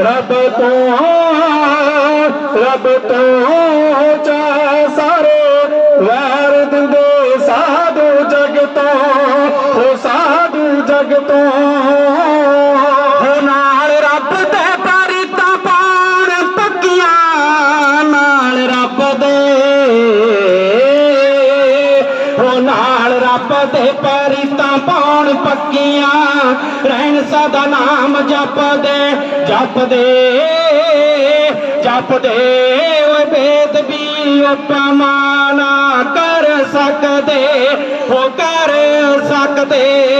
रब त रब तारे تو दे साधू जग त साधू जग तब ਹੋ ਨਾਲ ਰੱਬ ਦੇ ਪਰਿਤਾ ਪਾਉਣ ਪੱਕੀਆਂ। ਰਹਿਣ ਸਦਾ ਨਾਮ ਜਪਦੇ ਜਪਦੇ ਜਪਦੇ ਓਏ ਬੇਦ ਵੀ ਉਪਮਾ ਨਾ ਕਰ ਸਕਦੇ, ਹੋ ਕਰ ਸਕਦੇ।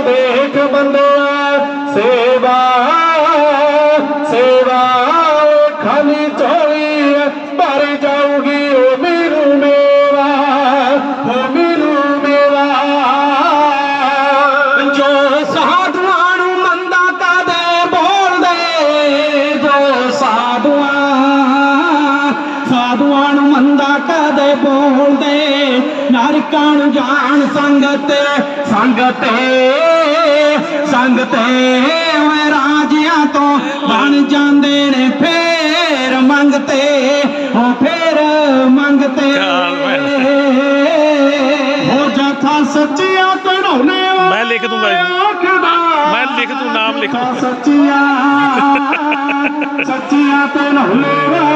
ਦੇਖ ਬੰਦਿਆ, ਸੇਵਾ ਸੇਵਾ ਖਾਲੀ ਝੋਲੀ ਭਰ ਜਾਊਗੀ ਉਹ ਮੈਨੂੰ ਮੇਵਾ, ਉਹ ਮੈਨੂੰ ਮੇਵਾ। ਜੋ ਸਾਧੂਆਂ ਨੂੰ ਮੰਦਾ ਕਦੇ ਬੋਲਦੇ, ਜੋ ਸਾਧੂਆਂ ਸਾਧੂਆਂ ਨੂੰ ਮੰਦਾ ਕਦੇ ਬੋਲਦੇ। ਨਰਕਾਂ ਨੂੰ ਜਾਣ ਸੰਗਤੇ ਸੰਗਤੇ ਸੰਗਤੇ ਓਏ ਰਾਜਿਆਂ ਤੋਂ ਬਣ ਜਾਂਦੇ ਨੇ ਫੇਰ ਮੰਗਤੇ ਹੋ ਫੇਰ ਮੰਗਤੇ। ਹੋ ਜਥਾ ਸੱਚੀਆਂ ਕਢਾਉਣੇ ਮੈਂ ਲਿਖ ਦੂੰਗਾ ਮੈਂ ਲਿਖ ਦੂੰ, ਨਾਮ ਲਿਖ। ਸੱਚੀਆਂ ਸੱਚੀਆਂ ਤੇ ਨਹੁਲੇ ਵਾਲਾ